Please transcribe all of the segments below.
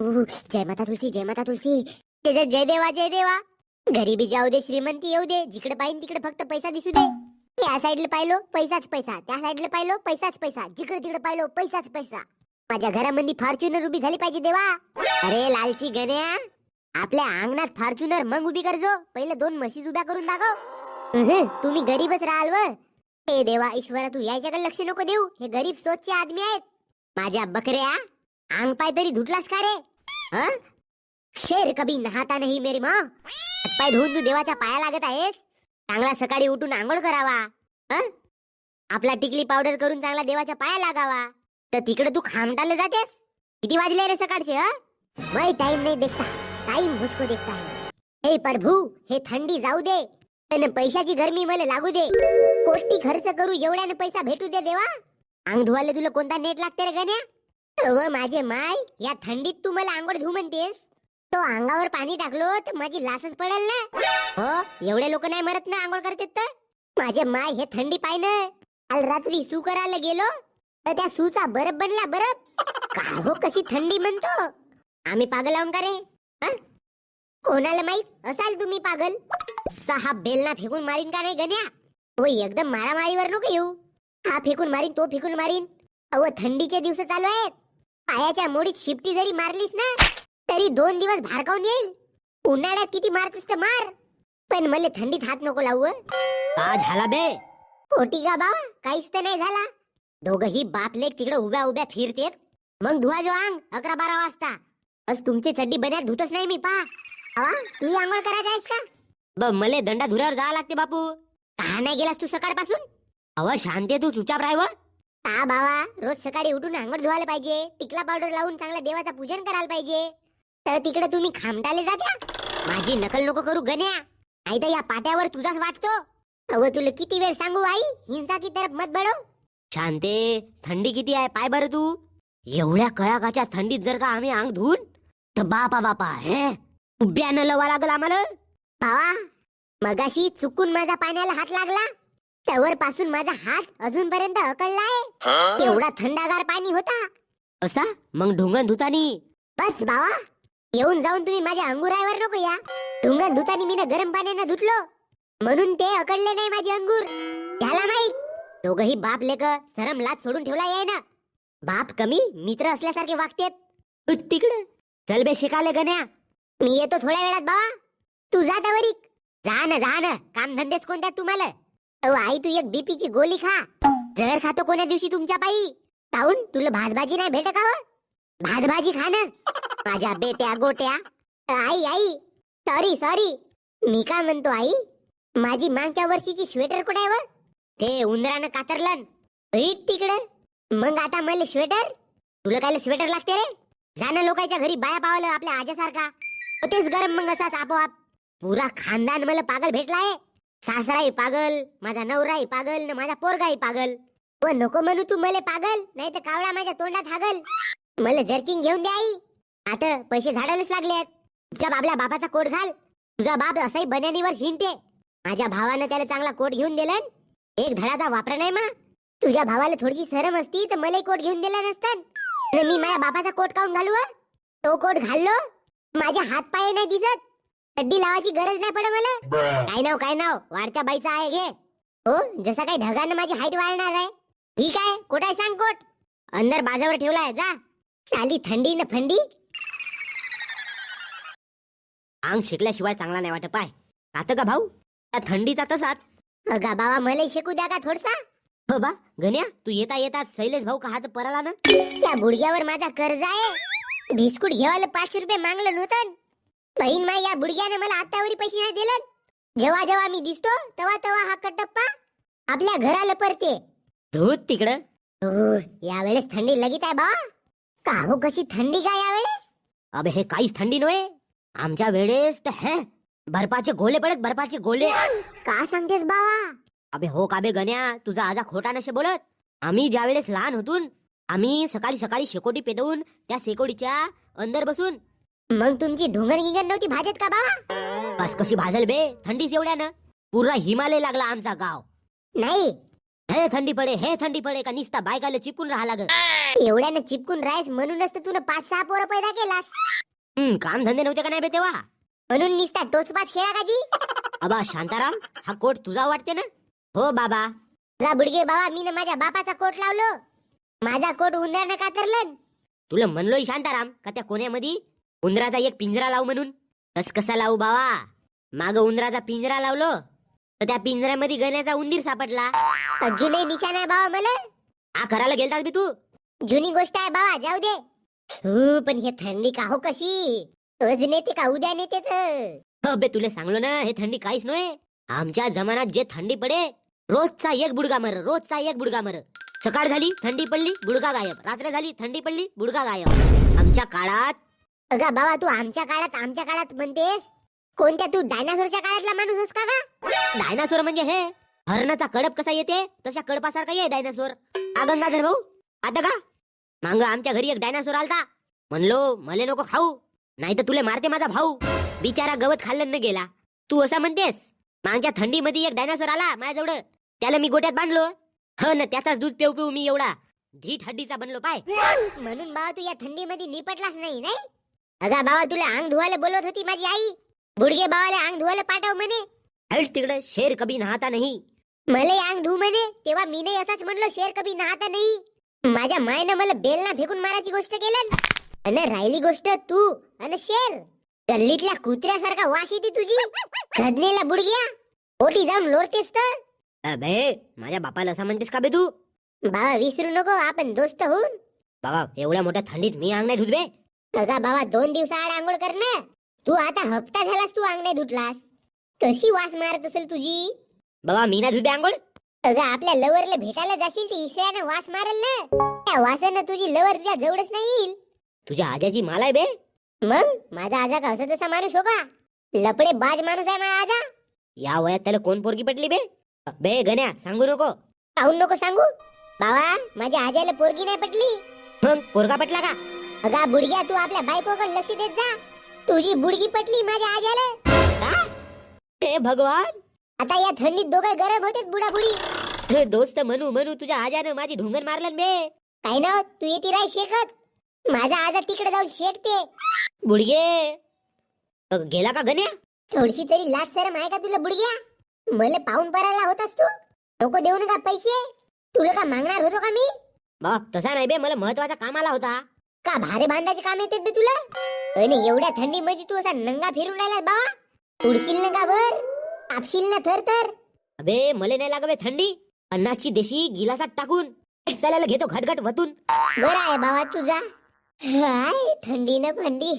जय माता तुलसी जय माता तुलसी. जय देवा जय देवा. गरिबी जाऊ दे श्रीमंती येऊ दे. जिकडे पाहिजे तिकडे फक्त पैसा दिसू दे. या साईडला पाहिलो पैसाच पैसा. त्या साईडला पाहिलो पैसाच पैसा. जिकडे तिकडे पाहिलो पैसाच पैसा. माझ्या घरामध्ये फॉर्च्युनर उभी झाली पाहिजे देवा. अरे लालची गण्या. आपल्या अंगणात फॉर्च्युनर मग उभी करजो. पहिले दोन म्हशीज उभ्या करून दाखव. तुम्ही गरीबच राहाल व. हे देवा ईश्वरा तू याच्याकडे लक्ष नको देऊ. हे गरीब सोचचे आदमी आहेत. माझ्या बकऱ्या. अंग पाय तरी धुतलास का रे? शेर कभी नहाता नाही मेरी माँ. पाय धुवून तू देवाच्या पाया लागत आहेस? चांगला सकाळी उठून आंघोळ करावा. आपला टिकली पावडर करून चांगला देवाच्या पाया लागावा. तर तिकडे तू खामटाला जातेस? किती वाजले रे सकाळचे हं? मैं टाइम नाही देखता. टाइम मुझको देखता है. हे प्रभू हे थंडी जाऊ दे. आणि पैशाची गरमी मला लागू दे. कोटी खर्च करू एवढ्यानं पैसा भेटू दे देवा. अंग धुवायला तुला कोणता नेट लागते रे गण्या? अव माझे माय या थंडीत तू मला आंघोळ धुऊ म्हणतेस? तो अंगावर पाणी टाकलो तर माझी लासच पडेल ना. हो एवढे लोक नाही मरत ना आंघोळ करतात तर? माझे माय हे थंडी पाय ना. काल रात्री सू करायला गेलो तर त्या सूचा बरफ बनला बरफ. का हो कशी थंडी म्हणतो. आम्ही पागल आहोत का रे? कोणाला माहीत? असाल तुम्ही पागल. सहा बेलना फेकून मारीन का नाही गण्या? हो एकदम मारामारीवर नको येऊ. हा फेकून मारीन तो फेकून मारीन. अव थंडीचे दिवस चालू आहेत. पायाच्या मोडीत शिपटी जरी मारलीस ना तरी दोन दिवस भारकावून येईल. उन्हाळ्यात किती मारतेस तर मार. पण मला थंडीत हात नको लावू हं. का झाला बे? खोटी का बा काहीच तर नाही झाला. दोघही बाप लेक तिकडे उभ्या उभ्या फिरतेत. मग धुवा जो अंग अकरा बारा वाजता. आज तुमची चड्डी बन्यात धुतच नाही मी पा. अवा तू आंघोळ करायचा आहेस का? ब मले दंडा धुऱ्यावर जावं लागते बापू. का नाही गेलास तू सकाळपासून? अव शांती तू चुपचाप राह व. का बावा रोज सकाळी उठून अंगड धुवायला पाहिजे टिकला पावडर लावून चांगल्या देवाचं पूजन करायला पाहिजे. तर तिकडे तुम्ही खामटाले जात्या माझी नकल नको करू गण्या. नाही तर या पाट्यावर तुझाच वाटतो. अव तुला किती वेळ सांगू आई? हिंसा की तरफ मत बडो. शांते थंडी किती आहे? पाय बरं तू. एवढ्या कळाकाच्या थंडीत जर का आम्ही अंग धुवून तर बापा बापा हे उभ्यानं लवा लागल आम्हाला. भावा मगाशी चुकून माझा पाण्याला हात लागला. त्यावर पासून माझा हात अजूनपर्यंत अकळलाय एवढा थंडागार पाणी होता. असा? मग ढोंगण धुतानी? बस भावा येऊन जाऊन तुम्ही माझ्या अंगुरावर नको या. ढुंगण धुतानी मी गरम पाण्यानं धुतलो. म्हणून ते अकडले नाही माझे अंगूर. त्याला माहीत. दोघही बाप लेक सरम लाच सोडून ठेवला याय ना. बाप कमी मित्र असल्यासारखे वागतेत. तिकडे. चल बे शिकाले गण्या. मी येतो थोड्या वेळात बाबा तू जा तवरीक जा ना जा ना. काम धंदेच कोणत्या तुम्हाला? अहो आई तू एक बीपीची गोळी खा. जर खातो कोण्या दिवशी तुमच्या पायी काहून तुला भातभाजी नाही भेट का हो? भातभाजी खा ना. माझ्या बेट्या गोट्या. आई आई. सॉरी सॉरी मी काय म्हणतो आई? माझी मागच्या वर्षीची स्वेटर कुठे आहे व? ते उंदरानं कातरलन ऐक तिकडे. मग आता मला स्वेटर? तुला काय स्वेटर लागते रे? जाणं लोकांच्या घरी बाया पावलं आपल्या आज्यासारखा. तेच गरम मग असाच आपोआप. पुरा खानदान मला पागल भेटलाय सासराही पागल माझा नवराही पागल न माझा पोरगाही पागल. पण नको म्हणू तू मला पागल नाही तर कावळा माझ्या तोंडात हागल. मला जर्किंग घेऊन द्या आई. आता पैसे झाडायलाच लागलेत. तुझ्या बाबल्या बापाचा कोट घाल. तुझा बाप असाही बन्यानीवर हिंडते माझ्या भावानं त्याला चांगला कोट घेऊन दिलन एक धडाचा वापर नाही मा. तुझ्या भावाला थोडीशी सरम असती तर मला कोट घेऊन दिला नसतं मी माझ्या बापाचा कोट काऊन घालू तो कोट घाललो. माझ्या हात पाय नाही दिसत. चड्डी लावायची गरज नाही पडत मला. काय नाव काय नाव? वाढत्या बाईचा आहे घे. हो जसं काही ढगानं माझी हाईट वाढणार आहे. ठीक आहे कोट आहे सांग कोट. अंदर बाजावर ठेवलाय जा. साली थंडी न फंडी. अंग शिकल्याशिवाय चांगला नाही वाटत पाय. आता का भाऊ? त्या थंडीचा तसाच. अगा बाबा मला शिकू द्या का थोडसा? हो बा गण्या तू येता येता शैलेश भाऊ का हात पराला ना? त्या बुडग्यावर माझा कर्ज आहे. बिस्कुट घेवायला पाचशे रुपये मागलं नव्हतं. बहीण माई या बुडग्याने मला आत्तावरी पैसे नाही दिलं जेव्हा जेव्हा मी दिसतो तेव्हा तेव्हा हा कटप्पा आपल्या घराला परते. धूत तिकडं. हो यावेळेस थंडी लगीत आहे बा का हो कशी थंडी काय यावेळेस? अबे हे काहीच थंडी नव्हे. आमच्या वेळेस तर हे बर्फाचे गोले पडत बर्फाचे गोले. का सांगतेस बाबा? अबे हो का बे गण्या तुझा आजा खोटा नशे बोलत? आम्ही ज्या वेळेस लहान होतून आम्ही सकाळी सकाळी शेकोटी पेटवून त्या शेकोटीच्या अंदर बसून मग तुमची ढोंगर गिंगर नव्हती भाजत का बाबा? बस कशी भाजल बे? थंडीच एवढ्यानं पूर्ण हिमालय लागला आमचा गाव. नाही. हे थंडी पडे हे थंडी पडे का निसता बायकाला चिपून राहा लाग एवढ्यानं चिपकून राहायस म्हणूनच तर तुला पाच सहा पोरं पैदा केलास. हम्म, काम धंदे नव्हते का नाही बे तेव्हा? म्हणून निसता टोचपाच खेळा का जी? अबा शांताराम हा कोट तुझा वाटते ना? हो बाबा. तुला बुडगे बाबा मी माझ्या बापाचा कोट लावलो. माझा कोट उंदरानं कातरलं. तुला म्हणलोय शांताराम का त्या कोण्यामध्ये उंदराचा एक पिंजरा लावू म्हणून? कस कसा लावू बाबा माग उंदराचा पिंजरा लावलो तर त्या पिंजऱ्यामध्ये गण्याचा उंदीर सापडला. अजूनही निशाण आहे बाबा मला. हा करायला गेलतास बी तू? जुनी गोष्ट आहे बाबा जाऊ दे. हू, पण हे थंडी का हो कशी? आज नेते का उद्या नेते तर हो बे तुला सांगलो ना हे थंडी काहीच नव्हे. आमच्या जमान्यात जे थंडी पडे रोजचा एक बुडगा मर रोजचा एक बुडगा मर. सकाळ झाली थंडी पडली बुडगा गायब. रात्र झाली थंडी पडली बुडगा गायब. आमच्या काळात अगा बाबा तू आमच्या काळात आमच्या काळात म्हणतेस? कोणत्या तू डायनासोरच्या काळातला माणूस आहेस का गा? डायनासोर म्हणजे हे हरणाचा कडप कसा येते? तशा कडपासारखा ये डायनासोर. आ गंगाधर भाऊ आता का? मांग आमच्या घरी एक डायनासोर आलता. म्हणलो मले नको खाऊ नाही तर तुले मारते माझा भाऊ. बिचारा गवत खाल्लं न गेला. तू असा म्हणतेस? मागच्या थंडीमध्ये एक डायनासोर आला माझ्याजवळ. त्याला मी गोट्यात बांधलो. ह न त्याचाच दूध पेऊ पेऊ मी एवढा धीट हड्डीचा बनलो पाय. म्हणून बाबा तू या थंडीमध्ये निपटलाच नाही नाही? अगा बाबा तुला अंग धुवायला बोलत होती माझी आई. बुडगे बाबाला अंग धुवायला पाठव म्हणे. तिकडं शेर कभी नहाता नाही. मला अंग धु म्हणे. तेव्हा मी नाही असाच म्हणलो शेर कभी नाहता नाही. माझ्या मायनं मला बेलना फेकून मारायची गोष्ट केलं. अन राहिली गोष्ट तू अन शेर. गल्लीतल्या कुत्र्यासारखा वास येते तुझी. खदनेला बुडग्या. ओटी जाऊन लोरतेस तर. अबे माझ्या बापाला असं म्हणतेस का बे तू? बाबा विसरू नको आपण दोस्त होऊन. बाबा एवढ्या मोठ्या थंडीत मी अंग नाही धुत बे. अगा बाबा दोन दिवसाआड आंघोळ कर ना. तू आता हप्ता झालास तू अंग नाही धुतलास. कशी वास मारत असेल तुझी? बाबा मी नाही धुत आंघोळ. अगं आपल्या लवरला भेटायला जाशील ती इसळ्यानं वास मारल ना. त्या वासानं तुझी लवर तुझ्या जवळच नाही येईल. तुझ्या आजाची माला आहे बे. मग? माझा आजा का असा तसा माणूस हो का? लपडे बाज माणूस आहे माझा आजा. या वयात त्याला कोण पोरगी पटली बे? बे गण्या सांगू नको. पाहून नको सांगू? बाबा माझ्या आजाला पोरगी नाही पटली. मग पोरगा पटला का? अगा बुडग्या तू आपल्या बायकोकडे लक्ष देत जा. तुझी बुडगी पटली माझ्या आजाला? हे? भगवान! आता या थंडीत दोघे गरम होते बुडा बुडी दोस्त म्हणू म्हणू तुझ्या आजानं माझी ढोंगण मारलं बे. काय ना तू येते राय शेकत. माझा आजा तिकडे जाऊन शेकते. बुडगे! गेला का गण्या? थोडीशी तरी लाज शरम आहे का तुला बुडग्या? मला पाहून परायला होतास तू. नको देऊ नका पैसे. तुला का मागणार होतो का मी? बाप तसा नाही बे मला महत्त्वाचा काम आला होता. का भारे बांधायचे काम येते बे तुला? आणि एवढ्या थंडीमध्ये तू असा नंगा फिरून राहिला बाबा उडशील ना का वर आपशील ना थर तर अबे मले नाही लाग बे थंडी. अन्नाची देशी गिलासात टाकून चालायला घेतो घटघट वतून. बरं आहे बाबा तुझा. हाय थंडी ना फंडी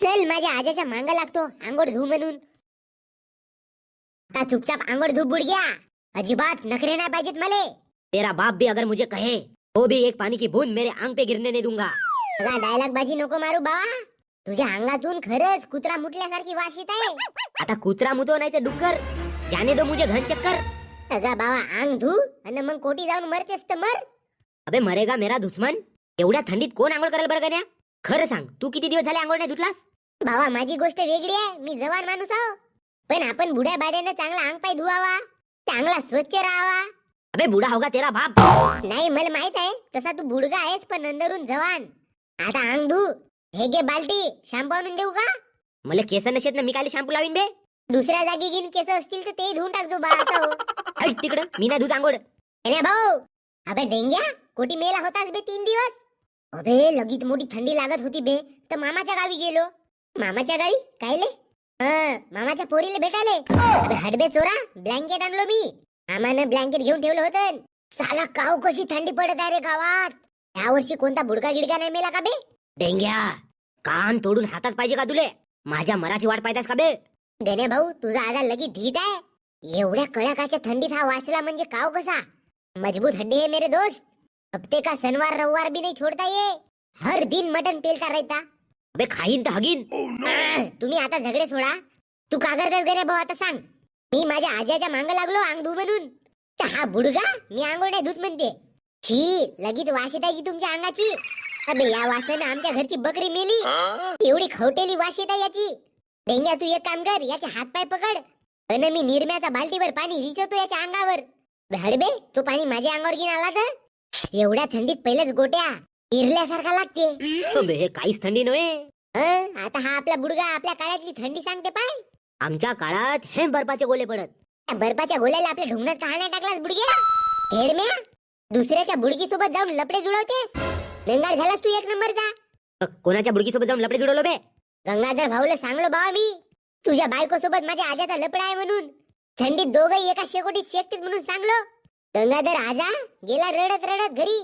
चल माझ्या आजाच्या मांग लागतो आंघोळ धू म्हणून. आता चुपचाप आंघोळ धू बुडग्या. अजिबात नखरे नाही पाहिजेत मले. तेरा बाप भी अगर मुझे कहे तो भी एक पानी की बूंद मेरे आंग पे गिरने नहीं दूंगा. डायलॉग बाजी नको मारू बाबा तुझ्या अंगातून खरंच कुत्रा मुटल्यासारखी वास येत आहे. आता कुत्रा मुतो नाही ते डुक्कर. जाने दो मुझे घन चक्कर. अगा बाबा अंग धू आणि मग कोटी जाऊन मरतेस तर मर. अबे मरेगा मेरा दुश्मन. एवढ्या थंडीत कोण आंघोळ करेल बरं गण्या? खरं सांग तू किती दिवस झाले आंघोळ नाही धुतलास? बाबा माझी गोष्ट वेगळी आहे. मी जवान माणूस आहो. पण आपण बुड्या बाड्यानं चांगला अंग पाय धुवावा. चांगला स्वच्छ राहावा. अबे बुडा होगा तेरा बाप. नाही मला माहीत आहे. तसा तू बुडगा आहेस पण अंदरून जवान. आता अंग धू हे घे बाल्टी शॅम्पू आणून देऊ का? मला केस नशेत ना मी काली शॅम्पू लावीन बे? दुसऱ्या जागी घेऊन केस असतील तर ते धुवून टाकतो बा असं हो. तिकडं मी नाही धुत आंघोळ. अरे भाऊ अबे डेंग्या कोटी मेला होतास बे तीन दिवस. अबे लगीत मोठी थंडी लागत होती बे तर मामाच्या गावी गेलो. मामाच्या गावी? कायले? हं, मामाच्या पोरीला भेटाले. अबे हडबे चोरा ब्लँकेट आणलो मी. मामानं ब्लँकेट घेऊन ठेवलं होतं. साला काव कशी थंडी पडत आहे रे गावात. या वर्षी कोणता बुडका गिडका नाही मेला का बे? डेंग्या कान तोडून हातात पाहिजे का तुले? माझ्या मराची वाट पाहतास का बे? गणे भाऊ तुझा आजार लगेच धीट आहे. एवढ्या कडाकाच्या थंडीत हा वाचला म्हणजे काव कसा? मजबूत हड्डी है मेरे दोस्त. हफ्ते का शनिवार रविवार भी नहीं छोड़ता ये. हर दिन मटन पेलता रहता. अबे खाईन तर हगीन. आह, तुम्ही आता झगडे सोडा. तू का करतास गणे भाऊ आता सांग. मी माझ्या आज्याच्या मांग लागलो अंग धू म्हणून. तर हा बुडगा मी आंघोळ नाही धुत म्हणते. छी लगीच वास येतायची तुमच्या अंगाची. अबे या वासानं आमच्या घरची बकरी मेली. एवढी खवटेली वास येता याची. डेंग्या तू एक काम कर याचे हात पाय पकड. अन मी निरम्याचा बाल्टीवर पाणी रिचवतो याच्या अंगावर. हडबे तो पाणी माझ्या अंगावर घेऊन आला तर? एवढ्या थंडीत पहिलेच गोट्या. इरल्यासारखा लागते. हे काहीच थंडी नव्हे? आता हा आपला बुडगा आपल्या काळातली थंडी सांगते पाय. आमच्या काळात हे बर्फाचे गोले पडत. बर्फाच्या गोल्याला आपल्या ढुंगणात का नाही टाकलास बुडग्या? हेडम्या दुसऱ्याच्या बुडगी सोबत जाऊन लपडे जुळवतेस? गंगार झालास तू एक नंबरचा अ, कोणाच्या बुडकीसोबत जाऊन लपडे जुडवलो बे? गंगाधर भाऊला सांगलो बाबा मी. तुझ्या बायको सोबत माझ्या आजाचा लपडा आहे म्हणून. थंडीत दोघही एका शेकोटीत शेकतील म्हणून सांगलो. गंगाधर आजा गेला रडत रडत घरी.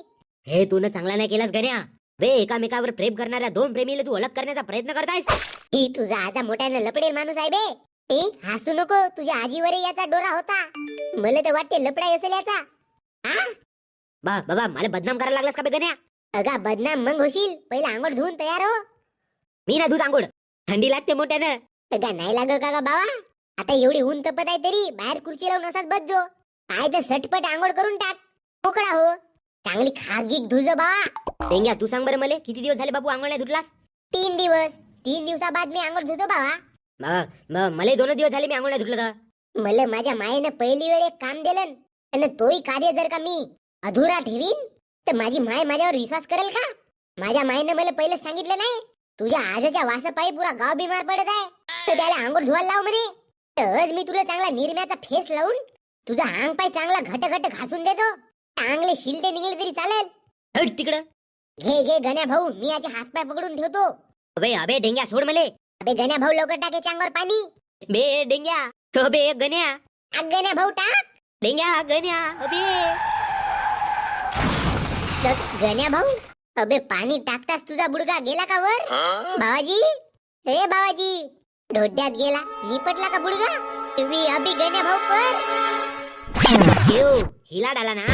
हे तू चांगला नाही केलास गण्या. बे एकामेकावर प्रेम करणाऱ्या दोन प्रेमीला तू अलग करण्याचा प्रयत्न करतायस. ही तुझा आजा मोठ्यानं लपडेल माणूस आहे बे. ए हसू नको. तुझ्या आजीवर याचा डोरा होता. मला तर वाटते लपडा असेल याचा. हा बा बाबा मला बदनाम करायला लागलास का बे गण्या? अगा बदनाम मग होशील. पहिला आंघोळ धुवून तयार हो. मी ना दूध आंघोळ. थंडी लागते मोठ्यानं. अगा नाही लाग का ग बाबा. आता एवढी ऊन तपत आहे तरी बाहेर खुर्ची लावून असाच बसजो काय तर सटपट आंघोळ करून टाक. मोकळा हो. चांगली खागीक धुजो बाबा. डेंग्या तू सांग बरं मला किती दिवस झाले बाबू आंघोळ नाही धुतलास? तीन दिवस. तीन दिवसाबाद मी आंघोळ धुतो बाबा. मला दोन दिवस झाले मी आंघोळ नाही धुतलं मला माझ्या मायेनं पहिली वेळ एक काम दिलं आणि तोही कार्य जर का मी अधुरा ठेवीन? तर माझी माय माझ्यावर विश्वास करेल का? माझ्या मायनं मला पहिलं सांगितलं नाही? तुझ्या आजच्या वासापायी पुरा गाव बिमार पडत आहे. तर त्याला आंघोळ धुवायला लाव म्हणे. तरच मी तुला चांगला निरम्याचा फेस लावून तुझा अंग पाय चांगला घट घट घासून देतो. चांगले शिलटे निघले तरी चालेल. हट तिकडं. घे घे गण्या भाऊ मी याचे हातपाय पकडून ठेवतो. अबे अबे डेंग्या सोड मले. अबे गण्या भाऊ लवकर टाके अंगावर पाणी. बे डेंग्या. अबे गण्या. आग गण्या भाऊ टाक. डेंग्या गण्या अबे. गण्या भाऊ अबे पाणी टाकताच तुझा बुडगा गेला का वर? बाबाजी हे बाबाजी ढोड्यात गेला निपटला का बुडगा? अबी अबी गण्या भाऊ पर. हिला डाला ना.